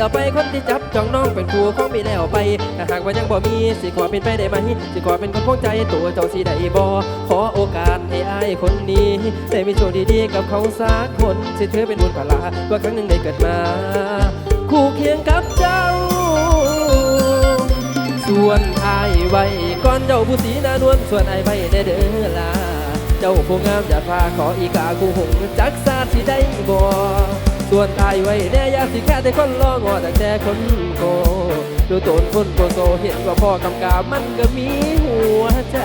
เราไปคนที่จับจ้องน้องเป็นครูของมีแล้วไปถ้าหากว่ายังบ่มีสิขอเป็นไปได้ไหมสิขอเป็นคนคงใจตัวเจ้าสิได้บ่ขอโอกาสให้อายคนนี้ได้มีโชคดีๆกับเขาสักคนสิเธอเป็นบุญพลาว่าครั้งหนึ่งได้เกิดมา คู่เคียงกับเจ้า ส่วนอายไว้ก่อนเจ้าผู้สีนานวลส่วนอายไว้ในเด้อลาเจ้าผู้งามอย่าพาขออีกากูหงจักซาที่ได้บ่ ส่วนอายไว้แน่ยาสิแค่แต่คนรองอแต่แต่คนโกดูโตนคนโกโซเห็นว่าพ่อกำกามันก็มีหัวใจ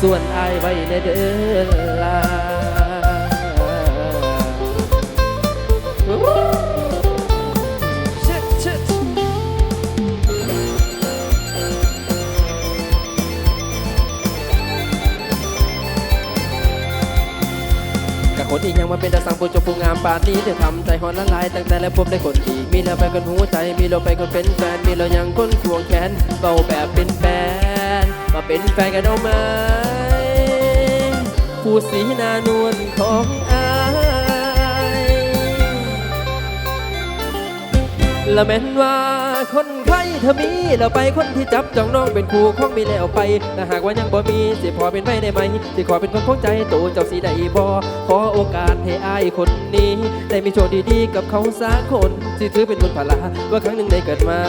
ส่วนอายไว้ในเดือลา ที่ยังมาเป็นตาสังผู้จบผู้งามปานนี้เธอทำใจหอนละลายตั้งแต่แล้วพบได้คนดีมีเราไปคนหัวใจมีเราไปคนเป็นแฟนมีเรายังคนควงแขนเบาแบบเป็นแฟนมาเป็นแฟนกันเอาไหมผู้สีหนานวลของอา ละแม่นว่าคนไข้เธอมีเราไปคนที่จับจองน้องเป็นครูของมีแล้วไปแต่หากว่ายังบ่มีสิพอเป็นไปได้ไหมสิขอเป็นคนของใจตัวเจ้าสีได้บ่ขอโอกาสให้อายคนนี้ ได้มีโชคดีๆกับเขาสักคนสิถือเป็นบุญพลาว่าครั้งหนึ่งได้เกิดมา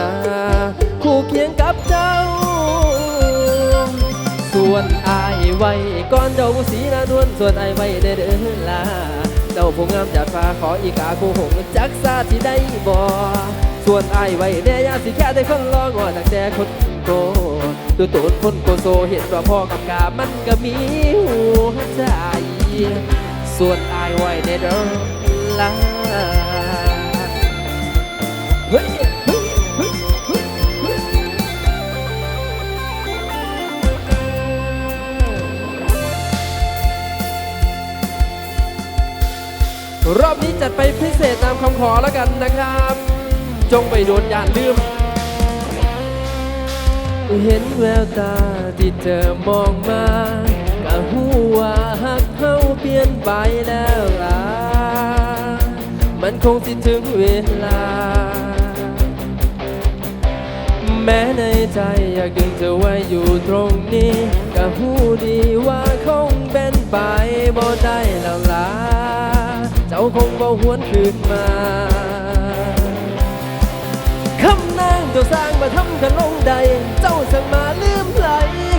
คู่เคียงกับเจ้า ส่วนอายไว้ก่อนเจ้าสีนานวลส่วนอายไว้ได้เดินลาเจ้าผู้งามจัดฟ้าขออีกาคู่หงจักซาที่ได้บ่ ส่วนไอายไว้แน่ยาสิแค่ได้คนรองอตั้งแต่คนโกดูตูนคนโกโซเห็นว่าพ่อกับกามันก็มีหัวใจ ส่วนอายไว้ในเดินลาเฮ้ยรอบนี้จัดไปพิเศษตามคำขอแล้วกันนะครับ จงไปโดนอย่าลืม เห็นแววตาที่เธอมองมาก็หูว่าหักเขาเปลี่ยนไปแล้วล่ะมันคงสิถึงเวลา แม้ในใจอยากดึงเธอไว้อยู่ตรงนี้ก็หูดีว่าคงเป็นไปบ่ได้แล้วล่ะเจ้าคงบ่หวนคืนมา จ้าสร้างมาทำกันลงใด เจ้าสั่งมาลืมไหล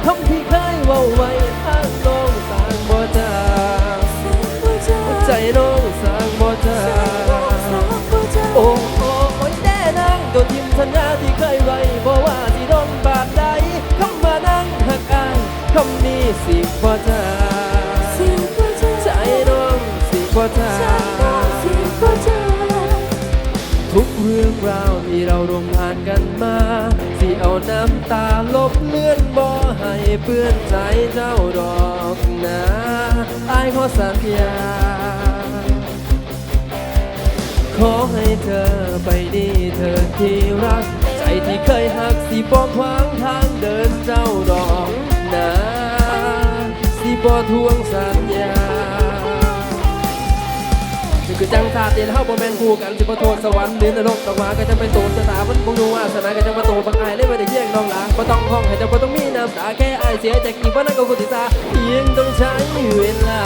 คำที่เคยว่าไว้ทางน้องสร้างบ่จาใจน้องสร้างบ่จาโอ้โอ้โอ้ยแน่นางตัวทิมสัญญาที่เคยไว้บอกว่าสิโดนบาดใดคำมานั่งหักอายคำนี้สิบ่จา เราร่วมผ่านกันมาที่เอาน้ำตาลบเลือนบ่ให้เปื้อนใจเจ้าดอกนะอายขอสัญญา ขอให้เธอไปดีเธอที่รัก ใจที่เคยหักสิบ่ขวางทางเดินเจ้าดอกนะ สิบ่ทวงสัญญา คือจังซาเตียนเฮาบ่แม่นคู่กันสิบ่โทษสวรรค์หรือนรกตกมาก็จะเป็นโตนชะตามันบ่รู้วาสนาก็จะมาโตบังอายเลยบ่ได้แย่งน้องหลาบ่ต้องห้องให้เจ้าบ่ต้องมีน้ำตาแค่อายเสียใจกี่บ่นั้นก็กุติตาเพียงต้องใช้เวลา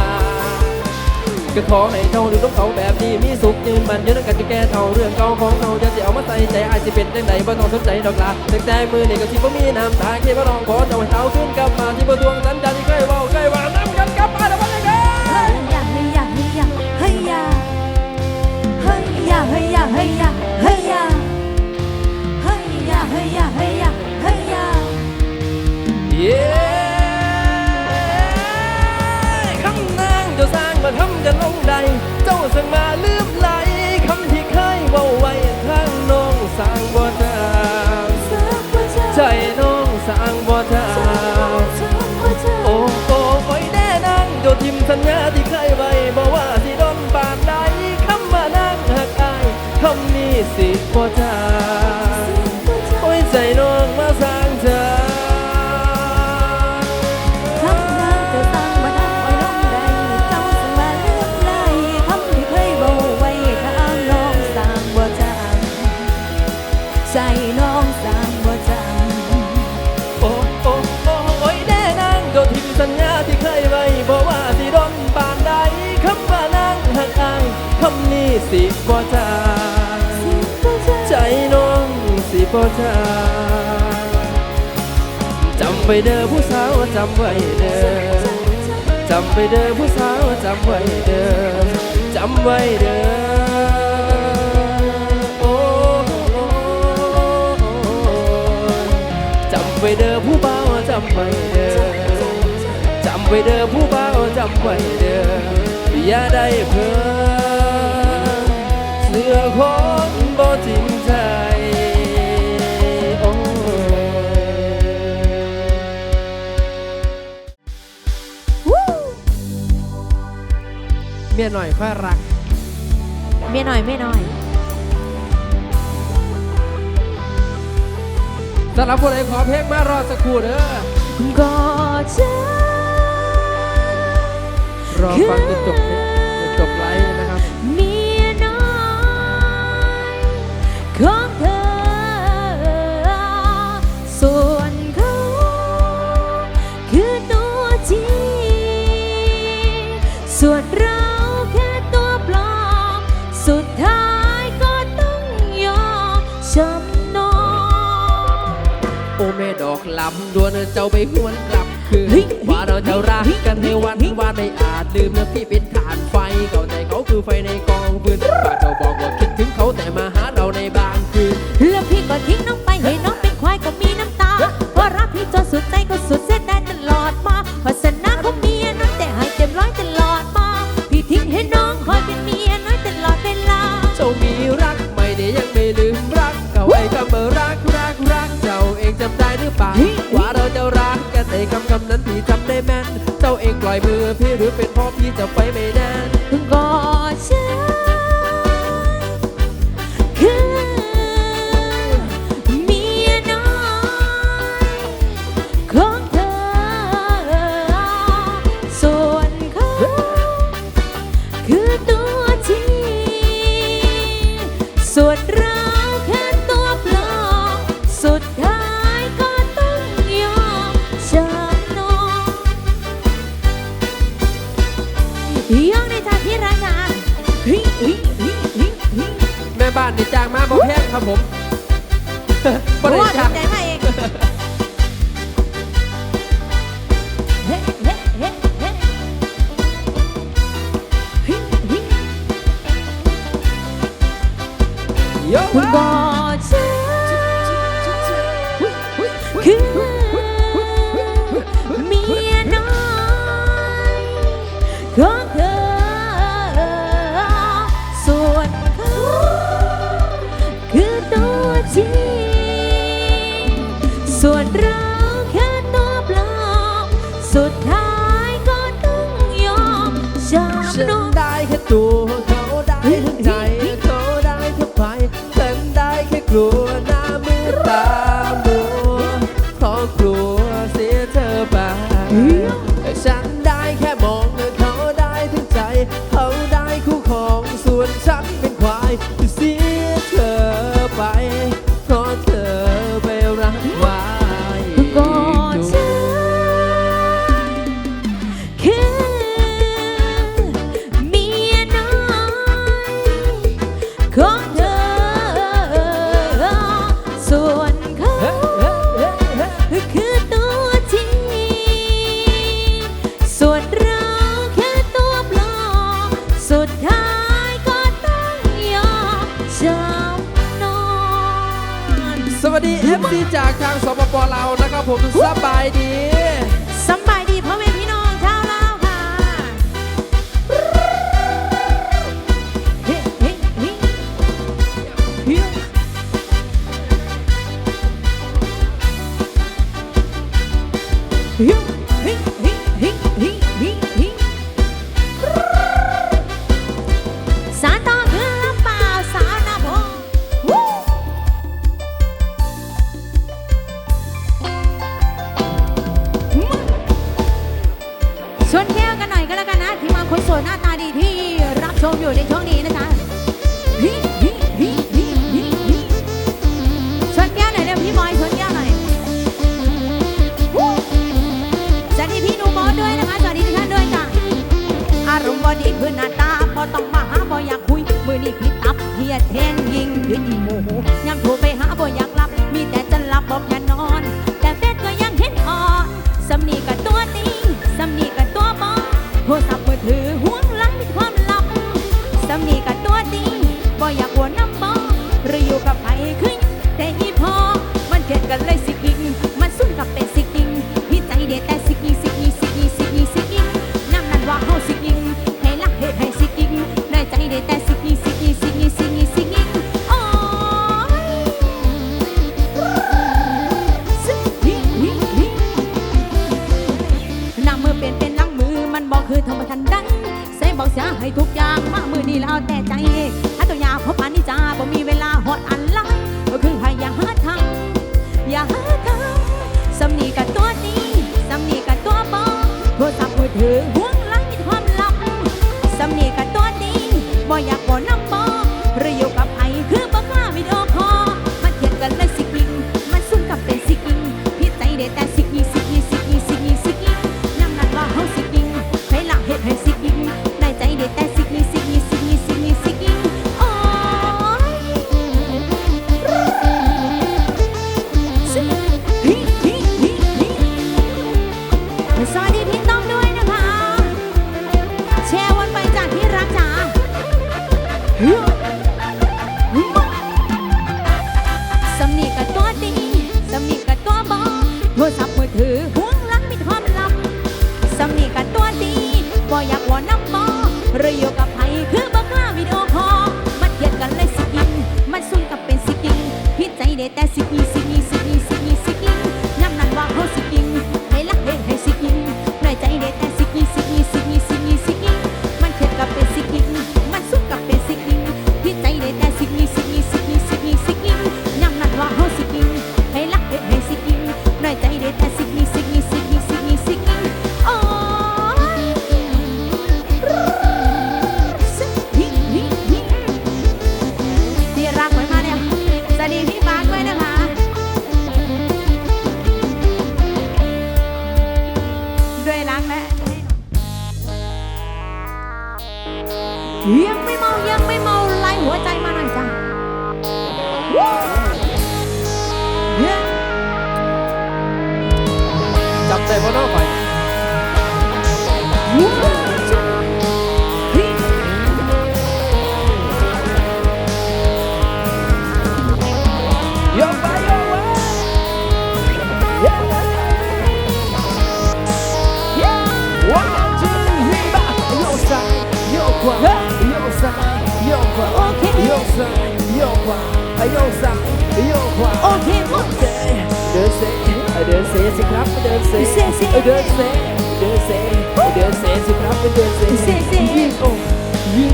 ก็ขอให้เท่าหรือต้องเขาแบบนี้มีสุขยืนมันยืนกันจะแก้เท่าเรื่องเก่าของเราจะสิเอามาใส่ใจอายสิเป็นจังใดบ่ต้องสนใจดอกลาตั้งแต่มือนี่ก็สิบ่มีน้ำตาแค่บ่ต้องขอเจ้าให้เท้าขึ้นกลับมาที่บ่ทวงสัญญาที่เคยเว้าเคยว่าางมาทำกันลงใด เจ้าสั่งมาลืมไหลคำที่เคยเว่าไว้ทางน้องสร้างบ่ทางใจน้องสร้างบ่ทางโอ้โอ้โอ้ยแน่นางเจ้าทิมสัญญาที่เคยไว้บอกว่าสิโดนปานใดคำมานางหักอายคำนี้สิบ่ทาง ไปเด้อผู้สาวจำไว้เด้อจำไปเด้อผู้สาวจำไว้เด้อจำไว้เด้อโอ้จำไปเด้อผู้บ่าจำไว้เด้อจำไปเด้อผู้บ่าจำไว้เด้ออย่าได้เพ้อเสือของบ่จริง มียหน่อยค่อยรัก เมียหน่อยเมียหน่อยสำหรับคนไหนขอเพลงมารอสักครู่เด้อก็จะรอฟังจนจบเพลงำดวนเจ้าไปหวนกลับคืนว่าเราจะรักกันในวันว่าไม่อาจลืมนะพี่เป็นฐานไฟเก่าใจเขาคือไฟในกองฟืนป้าเจ้าบอกว่าคิดถึงเขาแต่มาหาเราในบางคืนแล้วพี่ก็ทิ้งน้องไปให้น้องเป็นควายก็มีน้ำันได้แค่ตัวเขาได้ทั้งใจเขาได้ทั้งไปฉันได้แค่กลัว แก้วกันหน่อยก็แล้วกันนะที่มงาคนสวยหน้าตาดีที่รับชมอยู่ในช่วงนี้นะจ๊ะชวนแก้วหน่อยเร็วพี่บอยชวนแก้วหน่อยสวัสดีพี่นูมอสด้วยนะคะสวัสดีทุกท่านด้วยจ้ะอารมณ์บอดีขึ้นหน้าตาบอต้องมาหาบออยากคุยมือนี่พี่ตับเฮียแทนยิงหรืออีโมโหยังโทรไปหาบออยากรับ มีแต่จะรับบอกยั น้องทันดังเสบอกเสียให้ทุกอย่างมาเมื่อนี้แล้วแต่ใจให้ตัวยาพบอันนี้จ้าบ่มีเวลาหอดอันละก็คือพยายามหาทำอย่าหาทำสำนีกับตัวนี้สำนีกับตัวบอโทรศัพท์มือถือห่วงหลังมีความลับสำนีกับตัวนี้บ่อยากบ่น้ำบอ เรืออยู่กับไผคือบักล้าวิดีโอคอลมาเทียบกันเลยสิกิน มันซุ่มกับเป็นสิกินพิจใจได้แต่สิกีสิ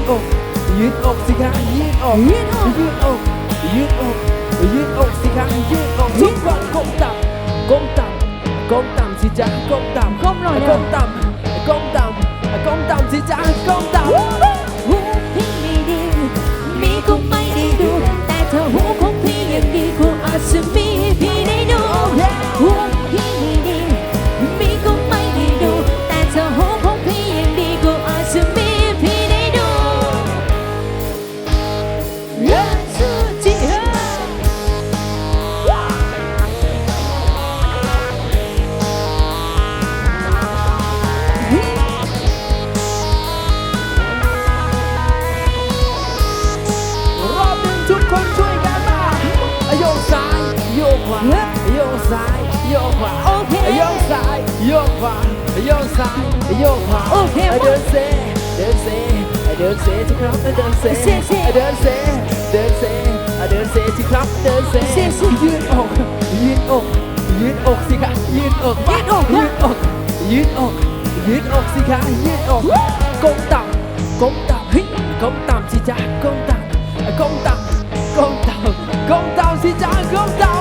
อกยืดอกสิคะยืดอกยืดอกยืดอกยืดอกยืดอกสิครับยืดอกทุกคนก้มต่ำก้มต่ำก้มต่ำสิจ้าก้มต่ำก้มหน่อยก้มต่ำก้มต่ำก้มต่ำสิจ้าก้มต่ำหูพี่มีดีมีคงไม่ดีดูแต่ถ้าหูของพี่ยังดีคงอาจจะมีพี่ เซ่สิครับเดินเซ่เดินเซ่เดินเซ่เดินเซ่สิครับเดินเซ่ยืดอกยืดอกยืดอกสิคะยืดอกยืดอกยืดอกยืดอกยืดอกสิคะยืดอกก้มต่ำก้มต่ำเฮ้ยก้มต่ำสิจ๊ะก้มต่ำก้มต่ำก้มต่ำก้มต่ำสิจ๊ะก้มต่ำ